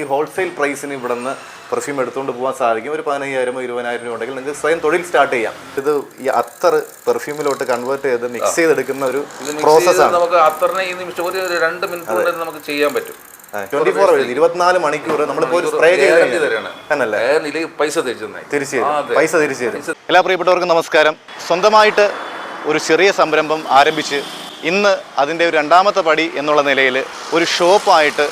ഈ ഹോൾസെയിൽ പ്രൈസിന് ഇവിടെ നിന്ന് പെർഫ്യൂം എടുത്തുകൊണ്ട് പോകാൻ സാധിക്കും. ഒരു പതിനയ്യായിരമോ ഇരുപതിനായിരം രൂപ ഉണ്ടെങ്കിൽ നിങ്ങൾക്ക് സ്വയം തൊഴിൽ സ്റ്റാർട്ട് ചെയ്യാം. ഇത് ഈ അത്തർ പെർഫ്യൂമിലോട്ട് കൺവേർട്ട് ചെയ്ത് മിക്സ് ചെയ്തെടുക്കുന്ന ഒരു പ്രോസസ്സാണ് പ്രോസസ് ആണ്. നമുക്ക് അത്തറിനെ ഈ നിമിഷം ഒരു രണ്ട് മിനിറ്റ് കൊണ്ട് നമുക്ക് ചെയ്യാൻ പറ്റും. ട്വന്റി ഫോർ അവേഴ്സ് ഇരുപത്തിനാല് മണിക്കൂർ നമ്മളിപ്പോ ഒരു സ്പ്രേ ചെയ്ത്. പൈസ തിരിച്ചു. പൈസ തിരിച്ചു തരും. എല്ലാ പ്രിയപ്പെട്ടവർക്കും നമസ്കാരം. സ്വന്തമായിട്ട് ഒരു ചെറിയ സംരംഭം ആരംഭിച്ച് ഇന്ന് അതിന്റെ ഒരു രണ്ടാമത്തെ പടി എന്നുള്ള നിലയിൽ ഒരു ഷോപ്പായിട്ട്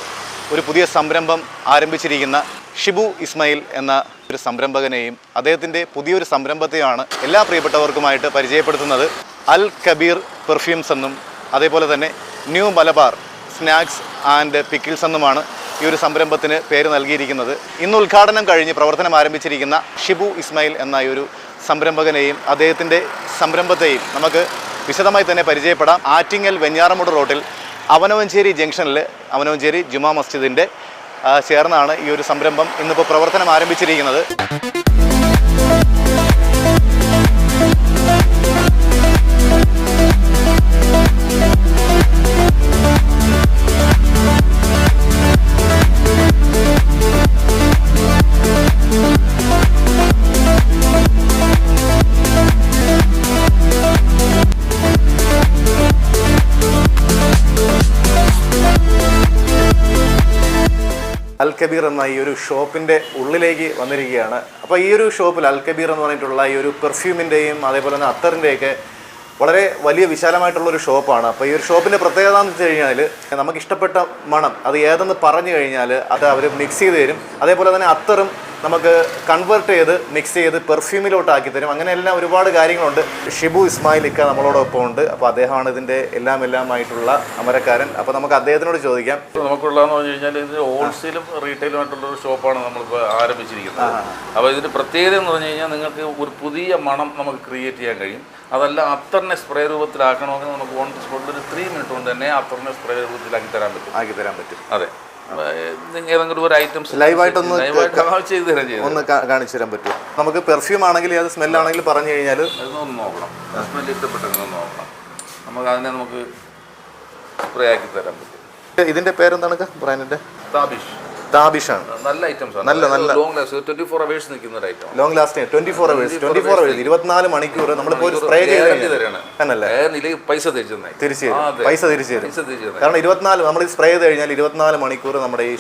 ഒരു പുതിയ സംരംഭം ആരംഭിച്ചിരിക്കുന്ന ഷിബു ഇസ്മയിൽ എന്ന ഒരു സംരംഭകനെയും അദ്ദേഹത്തിന്റെ പുതിയൊരു സംരംഭത്തെയാണ് എല്ലാ പ്രിയപ്പെട്ടവർക്കുമായിട്ട് പരിചയപ്പെടുത്തുന്നത്. അൽ കബീർ പെർഫ്യൂംസ് എന്നും അതേപോലെ തന്നെ new Malabar snacks and pickles എന്നുമാണ് ഈ ഒരു സംരംഭത്തിന് പേര് നൽകിയിരിക്കുന്നത്. ഇന്ന് ഉദ്ഘാടനം കഴിഞ്ഞ് പ്രവർത്തനം ആരംഭിച്ചിരിക്കുന്ന ഷിബു ഇസ്മയിൽ എന്ന ഈ ഒരു സംരംഭകനെയും അദ്ദേഹത്തിന്റെ സംരംഭത്തെയും നമുക്ക് വിശദമായി തന്നെ പരിചയപ്പെടാം. ആറ്റിങ്ങൽ വെഞ്ഞാറമൂട് റോഡിൽ അവനവഞ്ചേരി ജംഗ്ഷനിൽ അവനവഞ്ചേരി ജുമാ മസ്ജിദിന്റെ ചേർന്നാണ് ഈ ഒരു സംരംഭം ഇന്നിപ്പോൾ പ്രവർത്തനം ആരംഭിച്ചിരിക്കുന്നത്. അൽ കബീർ എന്ന ഈ ഒരു ഷോപ്പിന്റെ ഉള്ളിലേക്ക് വന്നിരിക്കുകയാണ്. അപ്പോൾ ഈ ഒരു ഷോപ്പിൽ അൽ കബീർ എന്ന് പറഞ്ഞിട്ടുള്ള ഈ ഒരു പെർഫ്യൂമിന്റെയും അതേപോലെ തന്നെ അത്തറിന്റെയൊക്കെ വളരെ വലിയ വിശാലമായിട്ടുള്ള ഒരു ഷോപ്പാണ്. അപ്പോൾ ഈ ഒരു ഷോപ്പിന്റെ പ്രത്യേകത എന്ന് വെച്ച് കഴിഞ്ഞാൽ നമുക്ക് ഇഷ്ടപ്പെട്ട മണം അത് ഏതെന്ന് പറഞ്ഞു കഴിഞ്ഞാൽ അത് അവർ മിക്സ് ചെയ്ത് തരും. അതേപോലെ തന്നെ അത്തറും നമുക്ക് കൺവേർട്ട് ചെയ്ത് മിക്സ് ചെയ്ത് പെർഫ്യൂമിലോട്ടാക്കി തരും അങ്ങനെ എല്ലാം ഒരുപാട് കാര്യങ്ങളുണ്ട്. ഷിബു ഇസ്മായിൽ ഇക്ക നമ്മളോടൊപ്പം ഉണ്ട്. അപ്പോൾ അദ്ദേഹമാണ് ഇതിന്റെ എല്ലാം എല്ലാമായിട്ടുള്ള അമരക്കാരൻ. അപ്പോൾ നമുക്ക് അദ്ദേഹത്തിനോട് ചോദിക്കാം. നമുക്കുള്ളതെന്ന് പറഞ്ഞു കഴിഞ്ഞാൽ ഇത് ഹോൾസെയിലും റീറ്റെയിലുമായിട്ടുള്ള ഒരു ഷോപ്പാണ് നമ്മളിപ്പോൾ ആരംഭിച്ചിരിക്കുന്നത്. അപ്പോൾ ഇതിന്റെ പ്രത്യേകത എന്ന് പറഞ്ഞു കഴിഞ്ഞാൽ നിങ്ങൾക്ക് ഒരു പുതിയ മണം നമുക്ക് ക്രിയേറ്റ് ചെയ്യാൻ കഴിയും. അതല്ല അത്തറിനെ സ്പ്രേ രൂപത്തിലാക്കണമെങ്കിൽ നമുക്ക് ഓൺ സ്പോട്ടിൽ ഒരു ത്രീ മിനിറ്റ് കൊണ്ട് തന്നെ അത്തറിനെ സ്പ്രേ രൂപത്തിലാക്കി തരാൻ പറ്റും. ആക്കി തരാൻ പറ്റും. അതെ. ഏതെങ്കിലും ഒരു ഐറ്റംസ് ലൈവായിട്ടൊന്ന് ചെയ്ത് തരാൻ ചെയ്തു ഒന്ന് കാണിച്ചു തരാൻ പറ്റും നമുക്ക് പെർഫ്യൂം ആണെങ്കിൽ അത് സ്മെല്ലാണെങ്കിൽ പറഞ്ഞു കഴിഞ്ഞാൽ നോക്കണം. സ്മെല്ല് ഇഷ്ടപ്പെട്ടെങ്കിൽ നോക്കണം. നമുക്ക് അതിനെ നമുക്ക് സ്പ്രേ ആക്കി തരാൻ പറ്റും. ഇതിന്റെ പേരെന്താണ് ബ്രാൻഡിന്റെ? താബിഷ് താബിഷാണ് നല്ല ഐറ്റംസ് നല്ല, നല്ല. Long last twenty four hours നിൽക്കുന്ന ഒരു item long lasting twenty four hours twenty four hours ഇരുപത്തിനാല് മണിക്കൂർ നമ്മളിപ്പോ ഒരു സ്പ്രേ ചെയ്ത്. പൈസ തിരിച്ചു തിരിച്ചു തരും. പൈസ തിരിച്ചു തരും. കാരണം ഇരുപത്തിനാല് നമ്മൾ സ്പ്രേ ചെയ്ത് കഴിഞ്ഞാൽ ഇരുപത്തിനാല് മണിക്കൂർ നമ്മുടെ ഈ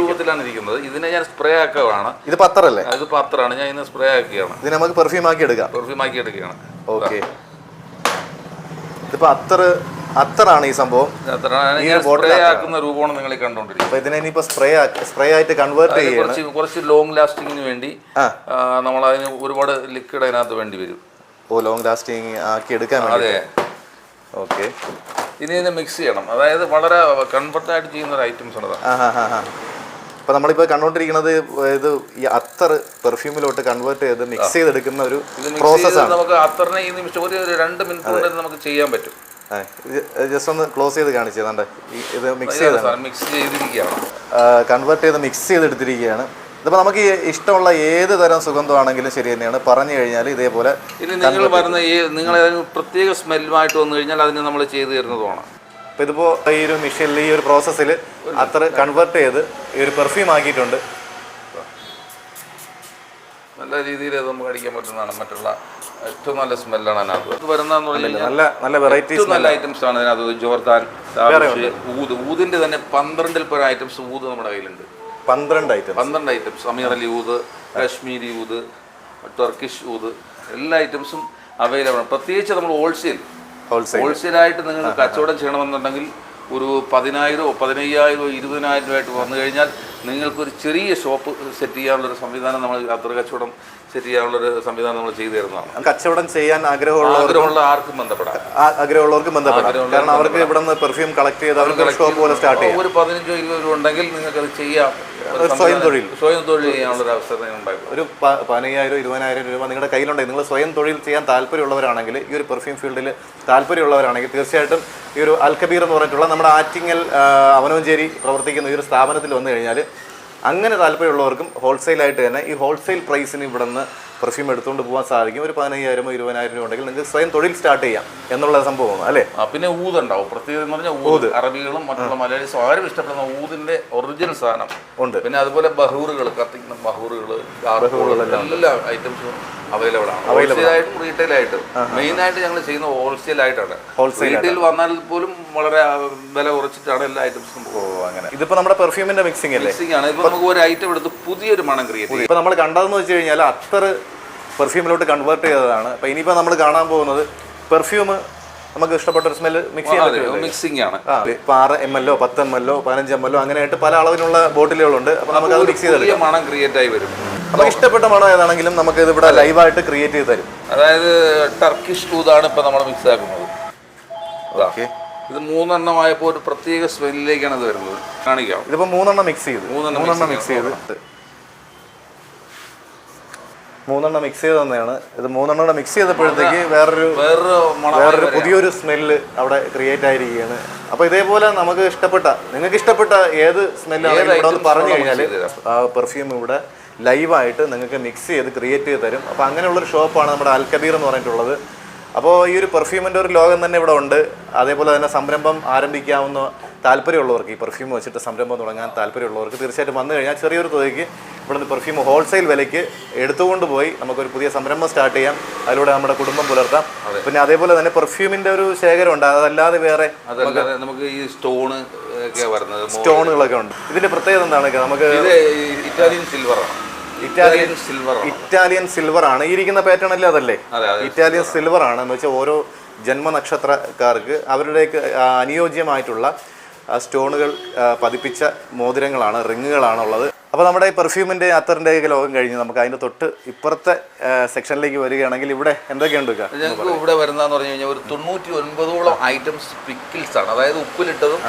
രൂപത്തിലാണ് ഇരിക്കുന്നത്. ഇതിനെ ഞാൻ സ്പ്രേ ആക്കുകയാണ് ഇത് പത്രല്ലേ ഇത് പത്രമാണ് ഞാൻ ഇന്ന് സ്പ്രേ ആക്കുകയാണ്. ഇത് നമുക്ക് പെർഫ്യൂം ആക്കി എടുക്കാം. പെർഫ്യൂം ആക്കി എടുക്കുകയാണ്. ഓക്കെ ഇതിപ്പോ അത്തർ അത്തറാണ് ഈ സംഭവം. ആക്കുന്ന രൂപമാണ് നിങ്ങൾ കണ്ടുകൊണ്ടിരിക്കുന്നത് അപ്പൊ ഇതിനെ ഇനിയിപ്പോ സ്പ്രേ സ്പ്രേ ആയിട്ട് കൺവേർട്ട് ചെയ്യണം. കുറച്ച് ലോങ് ലാസ്റ്റിങ്ങിന് വേണ്ടി നമ്മൾ അതിന് ഒരുപാട് ലിക്വിഡ് അതിനകത്ത് വേണ്ടി വരും. ഓ ലോങ് ലാസ്റ്റിംഗ് ആക്കി എടുക്കാൻ അതെ. ഓക്കെ. ഇനി ഇതിനെ മിക്സ് ചെയ്യണം. അതായത് വളരെ കൺഫർട്ടായിട്ട് ചെയ്യുന്ന ഒരു ഐറ്റംസ് ആണ് അപ്പൊ നമ്മളിപ്പോ കണ്ടോണ്ടിരിക്കുന്നത് ഇത് ഈ അത്തർ പെർഫ്യൂമിലോട്ട് കൺവേർട്ട് ചെയ്ത് മിക്സ് ചെയ്തെടുക്കുന്ന ഒരു പ്രോസസ്സാണ് നമുക്ക് അത്തറിനെ ഈ നിമിഷം ഒരു രണ്ട് മിനിറ്റ് കൊണ്ട് നമുക്ക് ചെയ്യാൻ പറ്റും. ജസ്റ്റ് ഒന്ന് ക്ലോസ് ചെയ്ത് കാണിച്ചു തന്നെ ഇത് മിക്സ് ചെയ്ത് മിക്സ് ചെയ്തിരിക്കുകയാണ്. കൺവേർട്ട് ചെയ്ത് മിക്സ് ചെയ്തെടുത്തിരിക്കുകയാണ്. ഇതിപ്പോൾ നമുക്ക് ഇഷ്ടമുള്ള ഏത് തരം സുഗന്ധമാണെങ്കിലും ശരി തന്നെയാണ്. പറഞ്ഞു കഴിഞ്ഞാൽ ഇതേപോലെ ഇനി നിങ്ങൾ പറയുന്ന ഈ നിങ്ങൾ പ്രത്യേക സ്മെല്ലുമായിട്ട് വന്നു കഴിഞ്ഞാൽ അതിന് നമ്മൾ ചെയ്തു തരുന്നതുമാണ് അപ്പോൾ ഇതിപ്പോൾ ഈ ഒരു മിഷനിൽ ഈ ഒരു പ്രോസസ്സിൽ അത്ര കൺവേർട്ട് ചെയ്ത് ഈ ഒരു പെർഫ്യൂം ആക്കിയിട്ടുണ്ട്. നല്ല രീതിയിൽ അത് നമുക്ക് അടിക്കാൻ പറ്റുന്നതാണ്. മറ്റുള്ള ഏറ്റവും നല്ല സ്മെല്ലാണ് അതിനകത്ത്. അത് വരുന്നതെന്ന് പറഞ്ഞു നല്ല നല്ല വെറൈറ്റീസ് നല്ല ഐറ്റംസ് ആണ് അതിനകത്ത്. ജോർദാൻ ഊത് ഊതിന്റെ തന്നെ പന്ത്രണ്ടിൽ പല ഐറ്റംസ് ഊത് നമ്മുടെ കയ്യിലുണ്ട്. പന്ത്രണ്ട് ഐറ്റം പന്ത്രണ്ട് ഐറ്റംസ് അമീർ അലി ഊത് കാശ്മീരി ഊത് ടർക്കിഷ് ഊത് എല്ലാ ഐറ്റംസും അവൈലബിൾ ആണ്. പ്രത്യേകിച്ച് നമ്മൾ ഹോൾസെയിൽ ഹോൾസെയിൽ ഹോൾസെയിലായിട്ട് നിങ്ങൾക്ക് കച്ചവടം ചെയ്യണമെന്നുണ്ടെങ്കിൽ ഒരു പതിനായിരമോ പതിനയ്യായിരമോ ഇരുപതിനായിരം രൂപയായിട്ട് വന്നു കഴിഞ്ഞാൽ നിങ്ങൾക്കൊരു ചെറിയ ഷോപ്പ് സെറ്റ് ചെയ്യാനുള്ളൊരു സംവിധാനം നമ്മൾ യാത്ര കച്ചവടം സെറ്റ് ചെയ്യാനുള്ളൊരു സംവിധാനം നമ്മൾ ചെയ്തു തരുന്നതാണ്. കച്ചവടം ചെയ്യാൻ ആഗ്രഹമുള്ള ആഗ്രഹമുള്ള ആർക്കും ബന്ധപ്പെടാം ആഗ്രഹമുള്ളവർക്കും ബന്ധപ്പെടാം. കാരണം അവർക്ക് ഇവിടെ നിന്ന് പെർഫ്യൂം കളക്ട് ചെയ്ത് അവർക്ക് ഷോപ്പ് പോലെ സ്റ്റാർട്ട് ചെയ്യാം ഒരു പതിനഞ്ചോ ഇരുപത് രൂപ ഉണ്ടെങ്കിൽ നിങ്ങൾക്ക് അത് ചെയ്യാം. സ്വയം തൊഴിൽ. സ്വയം തൊഴിൽ ചെയ്യാനുള്ള ഒരു അവസരം ഉണ്ടാകും ഒരു പതിനയ്യായിരം ഇരുപതിനായിരം രൂപ നിങ്ങളുടെ കയ്യിലുണ്ടെങ്കിൽ നിങ്ങൾ സ്വയം തൊഴിൽ ചെയ്യാൻ താല്പര്യമുള്ളവരാണെങ്കിൽ ഈ ഒരു പെർഫ്യൂം ഫീൽഡിൽ താല്പര്യമുള്ളവരാണെങ്കിൽ തീർച്ചയായിട്ടും ഈ ഒരു അൽക്കബീർ എന്ന് പറഞ്ഞിട്ടുള്ള നമ്മുടെ ആറ്റിങ്ങൽ അവനോഞ്ചേരി പ്രവർത്തിക്കുന്ന ഈ ഒരു സ്ഥാപനത്തിൽ വന്നു കഴിഞ്ഞാൽ അങ്ങനെ താല്പര്യമുള്ളവർക്കും ഹോൾസെയിലായിട്ട് തന്നെ ഈ ഹോൾസെയിൽ പ്രൈസിന് ഇവിടെ നിന്ന് പെർഫ്യൂം എടുത്തുകൊണ്ട് പോകാൻ സാധിക്കും. ഒരു പതിനയ്യായിരമോ ഇരുപതിനായിരം രൂപ ഉണ്ടെങ്കിൽ നിങ്ങൾക്ക് സ്വയം തൊഴിൽ സ്റ്റാർട്ട് ചെയ്യാം എന്നുള്ള സംഭവമാണ് അല്ലേ? പിന്നെ ഊത് ഉണ്ടാവും. പ്രത്യേകത എന്ന് പറഞ്ഞാൽ ഊത്. അറബികളും മറ്റുള്ള മലയാളീസും ആരും ഇഷ്ടപ്പെടുന്ന ഊതിന്റെ ഒറിജിനൽ സാധനം. ഉണ്ട്. പിന്നെ അതുപോലെ ബഹൂറുകൾ കത്തിക്കുന്ന ബഹൂറുകൾ എല്ലാ ഐറ്റംസും അവൈലബിൾ ആണ് അവൈലബിൾ ആയിട്ടും റീറ്റെയിൽ ആയിട്ടും മെയിൻ ആയിട്ട് ഞങ്ങൾ ചെയ്യുന്ന ഹോൾസെയിൽ ആയിട്ടാണ് ഹോൾസെയിൽ റീറ്റെയിൽ വന്നാൽ പോലും വളരെ വില കുറച്ചിട്ടാണ് എല്ലാ ഐറ്റംസും അങ്ങനെ. ഇതിപ്പോ നമ്മുടെ പെർഫ്യൂമിന്റെ മിക്സിംഗ് അല്ലേ? മിക്സിംഗ് ആണ്. ഇപ്പൊ നമുക്ക് ഒരു ഐറ്റം എടുത്ത് പുതിയൊരു മണം ക്രിയേറ്റ് ചെയ്യും. ഇപ്പൊ നമ്മൾ കണ്ടതെന്ന് വെച്ച് കഴിഞ്ഞാൽ അത്ര പെർഫ്യൂമിലോട്ട് കൺവേർട്ട് ചെയ്തതാണ്. അപ്പൊ ഇനിയിപ്പോ നമ്മൾ കാണാൻ പോകുന്നത് പെർഫ്യൂം നമുക്ക് ഇഷ്ടപ്പെട്ട ഒരു സ്മെല്ല് മിക്സ് ചെയ്യാൻ മിക്സിംഗ് ആണ്. ഇപ്പൊ ആറ് എം എൽ ഒ പത്ത് എം എൽ ഒ പതിനഞ്ച് എം എൽ ഒ അങ്ങനെയായിട്ട് പല അളവിലുള്ള ബോട്ടിലുകളുണ്ട് അപ്പൊ നമുക്ക് അത് മിക്സ് ചെയ്തെടുക്കാം. മണം ക്രിയേറ്റ് ആയി വരും. നമുക്ക് ഇഷ്ടപ്പെട്ട മണം ഏതാണെങ്കിലും നമുക്ക് ഇത് ഇവിടെ ലൈവായിട്ട് ക്രിയേറ്റ് ചെയ്ത് തരും. അതായത് ടർക്കിഷ് ഊതാണ് ഇപ്പൊ നമ്മൾ മിക്സ് ആക്കുന്നത്. ഇതാ. ഓക്കെ ഇത് മൂന്നെണ്ണം ആയപ്പോൾ ഒരു പ്രത്യേക സ്മെല്ലിലേക്കാണ് ഇത് വരുന്നത്. കാണിക്കാം. ഇതിപ്പോ മൂന്നെണ്ണം മിക്സ് ചെയ്ത്. മൂന്നെണ്ണം മിക്സ് ചെയ്ത്. മൂന്നെണ്ണം മിക്സ് ചെയ്ത് തന്നെയാണ്. ഇത് മൂന്നെണ്ണം കൂടെ മിക്സ് ചെയ്തപ്പോഴത്തേക്ക് വേറൊരു വേറൊരു വേറൊരു പുതിയൊരു സ്മെല്ല് അവിടെ ക്രിയേറ്റ് ആയിരിക്കുകയാണ്. അപ്പൊ ഇതേപോലെ നമുക്ക് ഇഷ്ടപ്പെട്ട നിങ്ങൾക്ക് ഇഷ്ടപ്പെട്ട ഏത് സ്മെല്ലാണ് ഇവിടെ പറഞ്ഞു കഴിഞ്ഞാൽ ആ പെർഫ്യൂം ഇവിടെ ലൈവായിട്ട് നിങ്ങൾക്ക് മിക്സ് ചെയ്ത് ക്രിയേറ്റ് ചെയ്ത് തരും. അപ്പോൾ അങ്ങനെയുള്ളൊരു ഷോപ്പാണ് നമ്മുടെ അൽക്കബീർ എന്ന് പറഞ്ഞിട്ടുള്ളത്. അപ്പോൾ ഈ ഒരു പെർഫ്യൂമിന്റെ ഒരു ലോകം തന്നെ ഇവിടെ ഉണ്ട്. അതേപോലെ തന്നെ സംരംഭം ആരംഭിക്കാവുന്ന താല്പര്യമുള്ളവർക്ക് ഈ പെർഫ്യൂം വെച്ചിട്ട് സംരംഭം തുടങ്ങാൻ താല്പര്യമുള്ളവർക്ക് തീർച്ചയായിട്ടും വന്നു കഴിഞ്ഞാൽ ചെറിയൊരു തുകയ്ക്ക് ഇവിടുന്ന് പെർഫ്യൂം ഹോൾസെയിൽ വിലയ്ക്ക് എടുത്തുകൊണ്ട് പോയി നമുക്കൊരു പുതിയ സംരംഭം സ്റ്റാർട്ട് ചെയ്യാം. അതിലൂടെ നമ്മുടെ കുടുംബം പുലർത്താം. പിന്നെ അതേപോലെ തന്നെ പെർഫ്യൂമിന്റെ ഒരു ശേഖരം ഉണ്ട്. അതല്ലാതെ വേറെ നമുക്ക് ഈ സ്റ്റോണ് സ്റ്റോണുകളൊക്കെ ഉണ്ട്. ഇതിന്റെ പ്രത്യേകത എന്താണ് നമുക്ക് ഇറ്റാലിയൻ സിൽവർ ആണ്. ഇറ്റാലിയൻ സിൽവർ ഇറ്റാലിയൻ സിൽവർ ആണ്. ഈ ഇരിക്കുന്ന പാറ്റേൺ അല്ലേ അതല്ലേ? അതെ അതെ. ഇറ്റാലിയൻ സിൽവർ ആണ്. എന്ന് വെച്ചാൽ ഓരോ ജന്മനക്ഷത്രക്കാർക്ക് അവരുടെ അനുയോജ്യമായിട്ടുള്ള സ്റ്റോണുകൾ പതിപ്പിച്ച മോതിരങ്ങളാണ് റിങ്ങുകളാണ് ഉള്ളത് അപ്പോൾ നമ്മുടെ ഈ പെർഫ്യൂമിന്റെ അത്തറിന്റെ ഒക്കെ ലോകം കഴിഞ്ഞ്. നമുക്ക് അതിന്റെ തൊട്ട് ഇപ്പുറത്തെ സെക്ഷനിലേക്ക് വരികയാണെങ്കിൽ ഇവിടെ എന്തൊക്കെയുണ്ട്? ഞങ്ങൾക്ക് ഇവിടെ വരുന്നതെന്ന് പറഞ്ഞു കഴിഞ്ഞാൽ ഒരു തൊണ്ണൂറ്റി ഒൻപതോളം ഐറ്റംസ് പിക്കിൾസ് ആണ്. അതായത് ഉപ്പിലിട്ടതും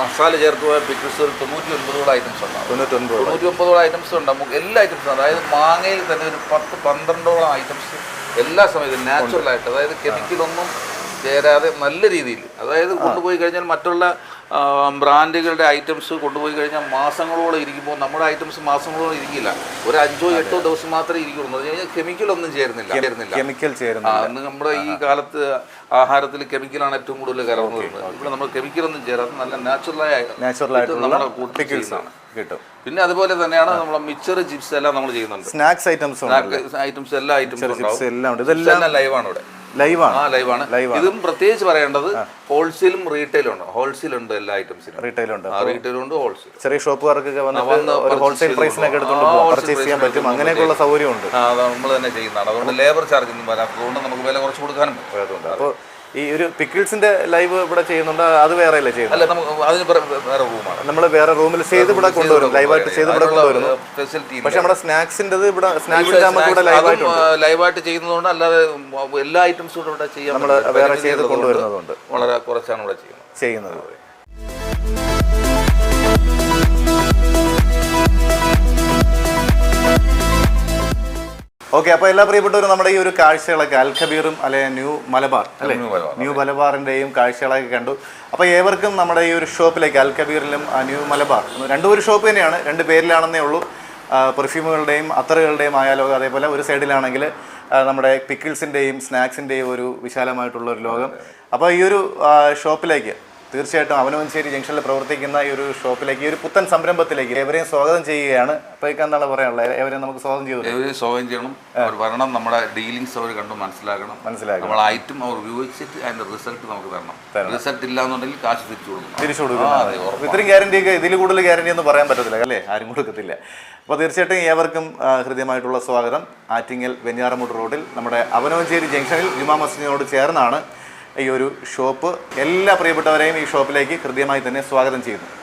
മസാല ചേർത്ത് പോയ പിക്കിൾസ് ഒരു തൊണ്ണൂറ്റി ഒൻപതോളം ഐറ്റംസ് ഉണ്ടാവും. തൊണ്ണൂറ്റൊൻപത് തൊണ്ണൂറ്റി ഒമ്പതോളം ഐറ്റംസ് ഉണ്ട്. നമുക്ക് എല്ലാ ഐറ്റംസും അതായത് മാങ്ങയിൽ തന്നെ ഒരു പത്ത് പന്ത്രണ്ടോളം ഐറ്റംസ് എല്ലാ സമയത്തും നാച്ചുറൽ ആയിട്ട്. അതായത് കെമിക്കലൊന്നും ചേരാതെ നല്ല രീതിയിൽ. അതായത് കൊണ്ടുപോയി കഴിഞ്ഞാൽ മറ്റുള്ള ബ്രാൻഡുകളുടെ ഐറ്റംസ് കൊണ്ടുപോയി കഴിഞ്ഞാൽ മാസങ്ങളോളം ഇരിക്കുമ്പോൾ നമ്മുടെ ഐറ്റംസ് മാസങ്ങളോളം ഇരിക്കില്ല. ഒരു അഞ്ചോ എട്ടോ ദിവസം മാത്രമേ ഇരിക്കുള്ളൂ. എന്ന് കഴിഞ്ഞാൽ കെമിക്കലൊന്നും ചേരുന്നില്ല. ചേരുന്നില്ല. കെമിക്കൽ ചേരുന്ന നമ്മുടെ ഈ കാലത്ത് ആഹാരത്തിൽ കെമിക്കലാണ് ഏറ്റവും കൂടുതൽ കലർന്നു വരുന്നത് ഇവിടെ നമ്മൾ കെമിക്കൽ ഒന്നും ചേരാത്ത നല്ല നാച്ചുറലായ നാച്ചുറൽ ആയിട്ടുള്ള നമ്മുടെ കൂട്ടിക്കൽസാണ് കിട്ടും. പിന്നെ അതുപോലെ തന്നെയാണ് നമ്മൾ മിച്ചർ ചിപ്സ് എല്ലാം നമ്മൾ ചെയ്യുന്നുണ്ട്. സ്നാക്സ് ഐറ്റംസ് ഐറ്റംസ് എല്ലാ ഐറ്റംസും എല്ലാം ഉണ്ട്. ഇതെല്ലാം ഇതെല്ലാം ലൈവാണ് ഇവിടെ. ലൈവാണ്. ലൈവാണ്. ഇതും പ്രത്യേകിച്ച് പറയേണ്ടത് ഹോൾസെയിലും റീറ്റെയിലും ഉണ്ട് ഹോൾസെയിൽ ഉണ്ട് എല്ലാ ഐറ്റംസിനും റീറ്റെയിലുണ്ട്. ആ റീറ്റെയിലും ഉണ്ട് ഹോൾസെയിൽ. ചെറിയ ഷോപ്പുകാർക്കൊക്കെ വന്ന് ഹോൾസെയിൽ പ്രൈസിനൊക്കെ എടുത്തുകൊണ്ട് പർച്ചേസ് ചെയ്യാൻ പറ്റും. അങ്ങനെയൊക്കെയുള്ള സൗകര്യമുണ്ട്. നമ്മൾ തന്നെ ചെയ്യുന്നതാണ് അതുകൊണ്ട് ലേബർ ചാർജ് ഒന്നും വരാം അതുകൊണ്ട് നമുക്ക് വില കുറച്ച് കൊടുക്കാനും പറ്റും അപ്പോൾ ഈ ഒരു പിക്കിൾസിന്റെ ലൈവ് ഇവിടെ ചെയ്യുന്നുണ്ട് അത് വേറെ അല്ലേ ചെയ്യുന്നത്? അല്ല നമുക്ക് അതിന് വേറെ- റൂമാണ്. നമ്മൾ വേറെ റൂമിൽ ചെയ്ത് ഇവിടെ കൊണ്ടുവരും ലൈവായിട്ട് ചെയ്ത് ഇവിടെ കൊണ്ടുവരുന്നു. ഫെസിലിറ്റി പക്ഷെ നമ്മുടെ സ്നാക്സിന്റെ ഇവിടെ സ്നാക്സ് ഇവിടെ ലൈവായിട്ടുണ്ട് ലൈവായിട്ട് ചെയ്യുന്നതുകൊണ്ട് അല്ലാതെ എല്ലാ ഐറ്റംസും ഇവിടെ ചെയ്യാം നമ്മൾ വേറെ ചെയ്ത് കൊണ്ടുവരുന്നതുകൊണ്ട്. വളരെ കുറച്ചാണ് ഇവിടെ ചെയ്യുന്നത്. ചെയ്യുന്നത്. ഓക്കെ അപ്പോൾ എല്ലാ പ്രിയപ്പെട്ടവരും നമ്മുടെ ഈ ഒരു കാഴ്ചകളൊക്കെ അൽഖബീറും അല്ലെ ന്യൂ മലബാർ അല്ലെ? ന്യൂ. മലബാറിന്റെയും കാഴ്ചകളൊക്കെ കണ്ടു. അപ്പോൾ ഏവർക്കും നമ്മുടെ ഈ ഒരു ഷോപ്പിലേക്ക് അൽഖബീറിലും ന്യൂ മലബാർ രണ്ടും ഒരു ഷോപ്പ് തന്നെയാണ് രണ്ട് പേരിലാണെന്നേ ഉള്ളൂ. പെർഫ്യൂമുകളുടെയും അത്തറുകളുടെയും ആയാലോ അതേപോലെ ഒരു സൈഡിലാണെങ്കിൽ നമ്മുടെ പിക്കിൾസിന്റെയും സ്നാക്സിന്റെയും ഒരു വിശാലമായിട്ടുള്ള ഒരു ലോകം. അപ്പോൾ ഈ ഒരു ഷോപ്പിലേക്ക് തീർച്ചയായിട്ടും അവനവഞ്ചേരി ജംഗ്ഷനിൽ പ്രവർത്തിക്കുന്ന ഈ ഒരു ഷോപ്പിലേക്ക് ഈ ഒരു പുത്തൻ സംരംഭത്തിലേക്ക് എവരെയും സ്വാഗതം ചെയ്യുകയാണ്. എന്താണ് പറയാനുള്ളത്. എവരെയും നമുക്ക് സ്വാഗതം ചെയ്തു എവരെയും സ്വാഗതം ചെയ്യണം. അവർ വരണം നമ്മുടെ ഡീലിങ്സ് അവർ കണ്ടു മനസ്സിലാക്കണം. മനസ്സിലാക്കണം. നമ്മൾ ഐറ്റം അവർ ഉപയോഗിച്ചിട്ട് അതിന്റെ റിസൾട്ട് നമുക്ക് തരണം. റിസൾട്ട് ഇല്ല എന്നുണ്ടെങ്കിൽ കാശ് തിരിച്ചു കൊടുക്കണം. തിരിച്ചു ആ, കൊടുക്കുന്നത് ഇത്രയും ഗ്യാരണ്ടി ഒക്കെ ഇതിൽ കൂടുതൽ ഗ്യാരണ്ടി ഒന്നും പറയാൻ പറ്റത്തില്ല അല്ലേ? ആരും കൊടുക്കത്തില്ല. അപ്പോൾ തീർച്ചയായിട്ടും ഏവർക്കും ഹൃദ്യമായിട്ടുള്ള സ്വാഗതം. ആറ്റിങ്ങൽ വെഞ്ഞാറമൂട് റോഡിൽ നമ്മുടെ അവനവഞ്ചേരി ജംഗ്ഷനിൽ ജുമാ മസ്ജിദിനോട് ചേർന്നാണ് ഈ ഒരു ഷോപ്പ് എല്ലാ പ്രിയപ്പെട്ടവരെയും ഈ ഷോപ്പിലേക്ക് ഹൃദ്യമായി തന്നെ സ്വാഗതം ചെയ്യുന്നു.